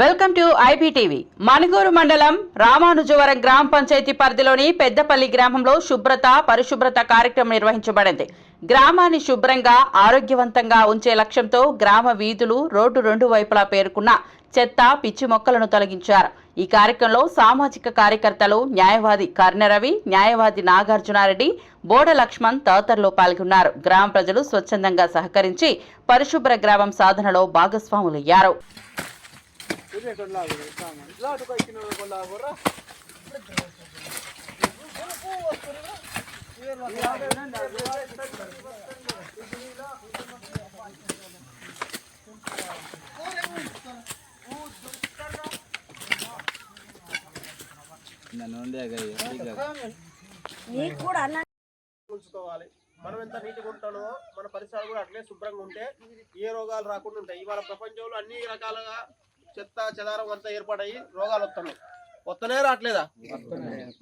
Welcome to IPTV. Manuguru మండలం రామానుజవరం గ్రామ పంచాయతీ పరిధిలోని పెద్దపల్లి గ్రామంలో శుభ్రత పరిశుభ్రత కార్యక్రమం నిర్వహించబడింది. గ్రామాన్ని శుభ్రంగా ఆరోగ్యవంతంగా ఉంచే లక్ష్యంతో గ్రామ వీధులు రోడ్డు రెండు వైపులా పేరుకున్న చెత్త పిచ్చి మొక్కలను తొలగించారు. ఈ కార్యక్రమంలో సామాజిక కార్యకర్తలు న్యాయవాది కర్ణరవి న్యాయవాది నాగార్జునారెడ్డి బోడ లక్ష్మణ్ తదితరులు పాల్గొన్నారు. గ్రామ ప్రజలు స్వచ్ఛందంగా సహకరించి పరిశుభ్ర గ్రామం సాధనలో భాగస్వాములయ్యారు. నన్ను ఉండే నీకు కూడా అన్న ఉంచుకోవాలి మనం ఎంత నీట్గా ఉంటామో మన పరిసరాలు కూడా అట్లే శుభ్రంగా ఉంటే ఏ రోగాలు రాకుండా ఉంటాయి. ఇవాళ ప్రపంచంలో అన్ని రకాలుగా చెత్త చెదారం అంతా ఏర్పాటయ్యి రోగాలు వస్తున్నాయి. వస్తనే రావట్లేదా?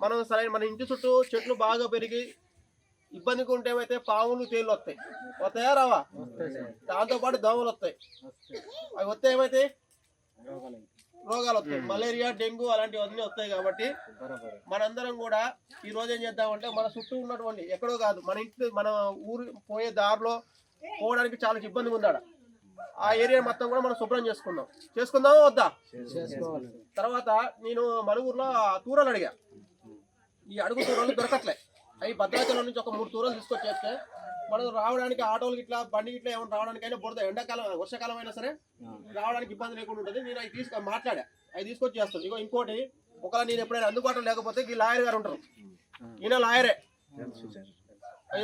మనం సరైన మన ఇంటి చుట్టూ చెట్లు బాగా పెరిగి ఇబ్బందిగా ఉంటే ఏమైతే పాములు తేళ్ళు వస్తాయి. వస్తాయా రావా? దాంతోపాటు దోమలు వస్తాయి. అవి వస్తే ఏమైతే? రోగాలు వస్తాయి. మలేరియా డెంగ్యూ అలాంటివన్నీ వస్తాయి కాబట్టి మనందరం కూడా ఈ రోజు ఏం చేద్దామంటే మన చుట్టూ ఉన్నటువంటి ఎక్కడో కాదు మన ఇంటి మన ఊరు పోయే దారిలో పోవడానికి చాలా ఇబ్బందిగా ఉందాడ ఆ ఏరియా మొత్తం కూడా మనం శుభ్రం చేసుకుందాం. చేసుకుందామా వద్దా? తర్వాత నేను మనుగురులో తూరలు అడిగా. ఈ అడుగు తూరలు దొరకట్లే. అవి భద్రాచలం నుంచి ఒక మూడు తూరలు తీసుకొచ్చేస్తే మనం రావడానికి ఆటోలు ఇట్లా బండి ఇట్లా ఏమైనా రావడానికైనా బుడద ఎండాకాలం వర్షాకాలం అయినా సరే రావడానికి ఇబ్బంది లేకుండా ఉంటుంది నేను అవి తీసుకు మాట్లాడా. అవి తీసుకొచ్చి చేస్తాను. ఇగో ఇంకోటి ఒకవేళ నేను ఎప్పుడైనా అందుబాటులో లేకపోతే ఈ లాయర్ గారు ఉంటారు. ఈయన లాయరే.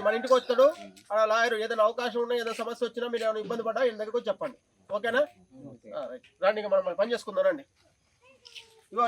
మన ఇంటికి వస్తాడు. ఆ లాయర్ ఏదైనా అవకాశం ఉన్నా ఏదైనా సమస్య వచ్చినా మీరు ఏమైనా ఇబ్బంది పడ్డా ఈయన దగ్గరకు చెప్పండి. ఓకేనా. రండి ఇక మనం పని చేసుకుందాం రండి. ఇగో